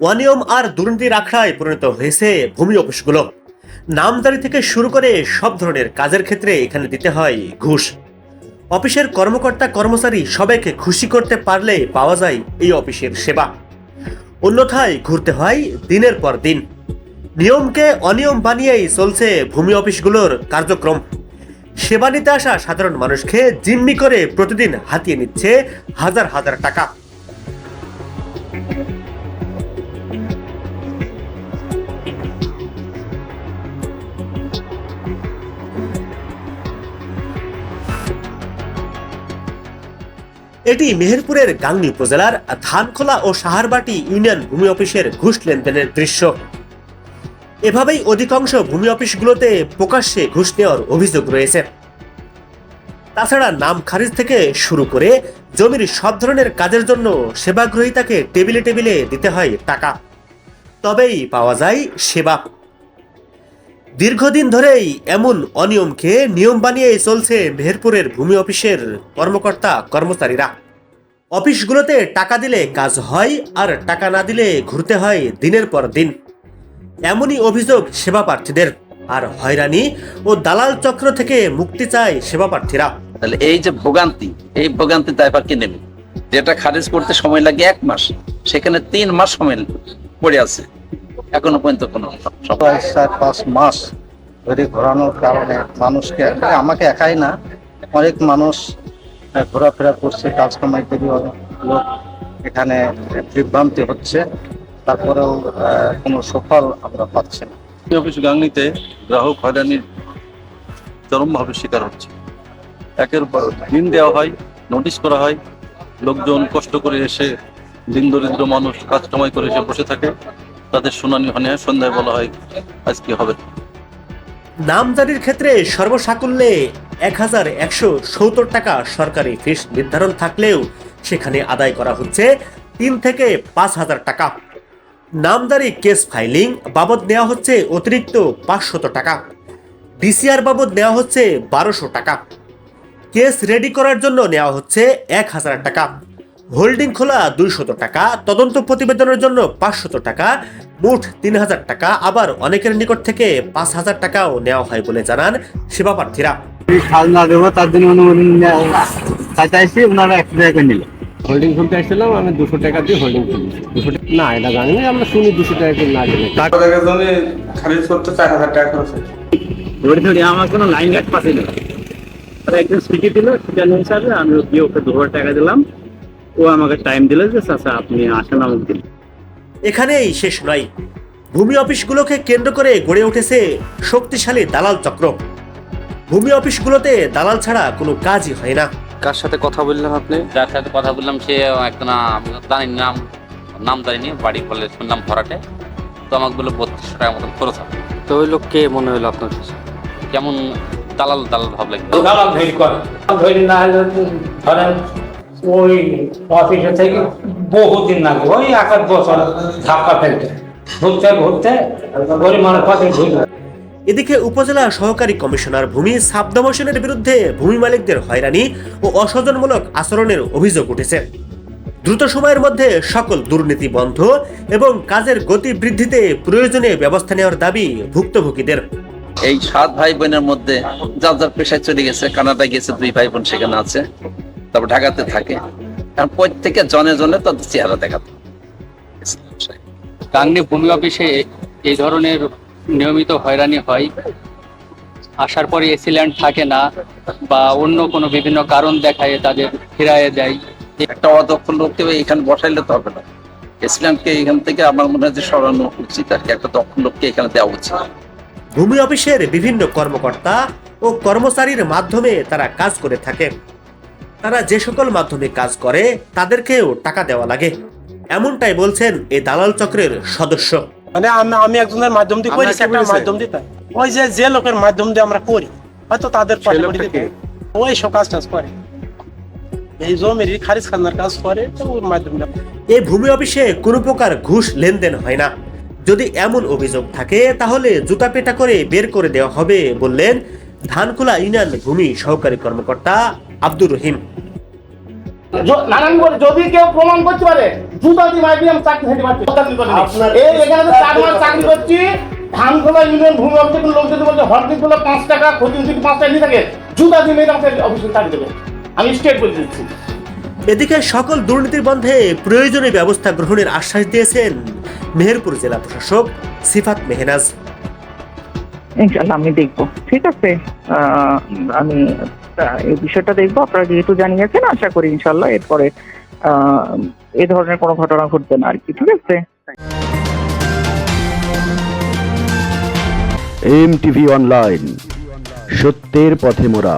অনিয়ম আর দুর্নীতির আখড়ায় পরিণত হয়েছে ভূমি অফিসগুলো। নামদারি থেকে শুরু করে সব ধরনের কাজের ক্ষেত্রে এখানে দিতে হয় ঘুষ। অফিসের কর্মকর্তা কর্মচারী সবাইকে খুশি করতে পারলে পাওয়া যায় এই অফিসের সেবা। অন্যথায় ঘুরতে হয় দিনের পর দিন। নিয়মকে অনিয়ম বানিয়েই চলছে ভূমি অফিসগুলোর কার্যক্রম। সেবা নিতে আসা সাধারণ মানুষকে জিম্মি করে প্রতিদিন হাতিয়ে নিচ্ছে হাজার হাজার টাকা। এটি মেহেরপুরের গাংনী উপজেলার ধানখোলা ও সাহারবাটি ইউনিয়ন ভূমি অফিসের ঘুষ লেনদেনের দৃশ্য। এভাবেই অধিকাংশ ভূমি অফিসগুলোতে প্রকাশ্যে ঘুষ নেওয়ার অভিযোগ রয়েছে। তাছাড়া নাম খারিজ থেকে শুরু করে জমির সব ধরনের কাজের জন্য সেবাগ্রহীতাকে টেবিলে টেবিলে দিতে হয় টাকা। তবেই পাওয়া যায় সেবা। দীর্ঘদিন ধরেই এমন অনিয়মকে নিয়ম বানিয়ে চলছে মেহেরপুরের ভূমি অফিসের কর্মকর্তা কর্মচারীরা। অফিসগুলোতে টাকা দিলে কাজ হয় আর টাকা না দিলে ঘুরতে হয় দিনের পর দিন। এমনই অভিযোগ সেবা প্রার্থীদের আর হয়রানি ও দালাল চক্র থেকে মুক্তি চায় সেবা প্রার্থীরা তাহলে এই যে ভোগান্তি, এই ভোগান্তি দায়ভার কে নেবে? যেটা খারিজ করতে সময় লাগে এক মাস, সেখানে তিন মাস সময় পড়ে আছে। এখনও পর্যন্ত কোনো চার পাঁচ মাস ধরে ঘোরানোর কারণে মানুষকে আমাকে একাই না অনেক মানুষ ঘোরাফেরা করছে কাজ কামাই করি অনেক লোক এখানে বিভ্রান্তি হচ্ছে তারপরেও কোনো সফল আমরা পাচ্ছি না। অফিস গাংনিতে গ্রাহক হয়রানির চরমভাবে শিকার হচ্ছে। একের পর দিন দেওয়া হয় নোটিশ করা হয় লোকজন কষ্ট করে এসে দিন দরিদ্র মানুষ কাজ কামাই করে এসে বসে থাকে। তাদের শুনানি হয় না, সন্ধ্যায় বলা হয় আজকে হবে? নামজারির ক্ষেত্রে সর্বসাকুল্যে এক হাজার একশো সত্তর টাকা সরকারি ফিস নির্ধারণ থাকলেও সেখানে আদায় করা হচ্ছে তিন থেকে পাঁচ হাজার টাকা। নামদারি কেস ফাইলিং বাবদ নেওয়া হচ্ছে অতিরিক্ত পাঁচশত টাকা। ডিসিআর বাবদ নেওয়া হচ্ছে বারোশো টাকা। কেস রেডি করার জন্য নেওয়া হচ্ছে এক হাজার টাকা। হোল্ডিং খোলা দুইশত টাকা তদন্ত প্রতিবেদনের জন্য পাঁচশত টাকা মোট তিন হাজার টাকা আবার অনেকের নিকট থেকে পাঁচ হাজার টাকাও নেওয়া হয় বলে জানান সেবা প্রার্থীরা কাজ না দেবো তার জন্য অনুমোদন চাইছি ওনারা একশো টাকা নিল হোল্ডিং খুলতে আসছিলাম আমি দুশো টাকা দিয়ে হোল্ডিং খুলেছি দুশো টাকা না এটা জানি না আমরা শুনি দুশো টাকা করে না দিলে টাকা জমি খারিজ করতে চার হাজার টাকা খরচ হয়েছে। ধরে ধরে আমার কোনো লাইন গাছ পাচ্ছি না। তারা একদিন ছুটি দিল ছুটানো হিসাবে আমি গিয়ে ওকে দু হাজার টাকা দিলাম। ও আমাকে টাইম দিল যে চাচা আপনি আসেন আমাকে দিন এখানেই শেষ নয় ভূমি অফিসগুলোকে কেন্দ্র করে গড়ে উঠেছে শক্তিশালী দালাল চক্র। ভূমি অফিসগুলোতে দালাল ছাড়া কোনো কাজই হয় না। কার সাথে কথা বললেন আপনি? যার সাথে কথা বললাম সে একটা জানি নাম নাম জানিনি বাড়ি বলে শুনলাম ভরাটে। তো আমাকে বলে বত্রিশশো টাকার মতন খরচ হবে। তো ওই লোক কে মনে হলো আপনার কাছে? কেমন দালাল দালাল ভাব লাগবে দালাল ধৈর্য করে। ধৈর্য না হলে ধরেন ওই অফিসে থেকে বহুদিন লাগে ওই এক আধ বছর ধাক্কা ফেলতে। ঘুরতে ঘুরতে পরিমাণের পথে ঘুরবে এদিকে উপজেলা সহকারী কমিশনার ভূমি সাবদমশনের বিরুদ্ধে ভূমি মালিকদের হয়রানি ও অসজনমূলক আচরণের অভিযোগ উঠেছে। দ্রুত সময়ের মধ্যে সকল দুর্নীতি বন্ধ এবং কাজের গতি বৃদ্ধিতে প্রয়োজনীয় ব্যবস্থা নেওয়ার দাবি ভুক্তভোগীদের। এই সাত ভাই বোনের মধ্যে যার যার পেশায় চলে গেছে কানাডায় গেছে দুই ভাই বোন সেখানে আছে। তারপর ঢাকাতে থাকে। কারণ প্রত্যেকে জনে জনে তাদের চেহারা দেখাতো। গাংনী ভূমি অফিসে এই ধরনের নিয়মিত হয়রানি হয়। আসার পরে এসি ল্যান্ড থাকে না বা অন্য কোনো বিভিন্ন কারণ দেখায় তাদের ফিরাইয়ে দেয়। একটা অদক্ষ লোককে এখানে বসাইলে তো হবে না। ইসলামকে এখান থেকে আমার মনে হয় যে সরানো উচিত আর কি একটা দক্ষ লোককে এখানে দেওয়া উচিত। ভূমি অফিসের বিভিন্ন কর্মকর্তা ও কর্মচারীর মাধ্যমে তারা কাজ করে থাকে তারা যে সকল মাধ্যমে কাজ করে তাদেরকেও টাকা দেওয়া লাগে। এমনটাই বলছেন এই দালাল চক্রের সদস্য। মানে আমি আমি একজনের মাধ্যম দিয়ে করি একটা মাধ্যম দিয়ে তাই। ওই যে যে লোকের মাধ্যম দিয়ে আমরা করি হয়তো তাদের ওই সব কাজ টাজ করে। এই জমির খারিজ খান্নার কাজ করে তো ওর মাধ্যমে এই ভূমি অফিসে কোনো প্রকার ঘুষ লেনদেন হয় না। যদি এমন অভিযোগ থাকে তাহলে জুতা পেটা করে বের করে দেওয়া হবে বললেন ধানকুলা ইউনিয়ন ভূমি সহকারী কর্মকর্তা আব্দুর রহিম। যদি কেউ প্রমাণ করতে পারে জুতা দিয়ে চাকরি খেতে পারছি এই এখানে তো চার মাস চাকরি করছি। ধানখোলা ইউনিয়ন ভূমি অফিসে কোনো লোক যদি বলছে গুলো পাঁচ টাকা যদি পাঁচ টাকা নিয়ে থাকে জুতা দিয়ে মেয়েরা আমাকে অফিসে চাকরি দেবে। আমি স্টেট বলে দিচ্ছি। এদিকে সকল দুর্নীতির বন্ধে প্রয়োজনীয় ব্যবস্থা গ্রহণের আশ্বাস দিয়েছেন মেহেরপুর জেলা প্রশাসক সিফাত মেহনাজ। ইনশাল্লাহ আমি দেখব। ঠিক আছে? আমি এই বিষয়টা দেখব। আপনারা যেহেতু জানিয়েছেন, আশা করি ইনশাল্লাহ এরপরে এ ধরনের কোনো ঘটনা ঘটবে না আর কি ঠিক আছে? এম টিভি অনলাইন, সত্যের পথে মোরা।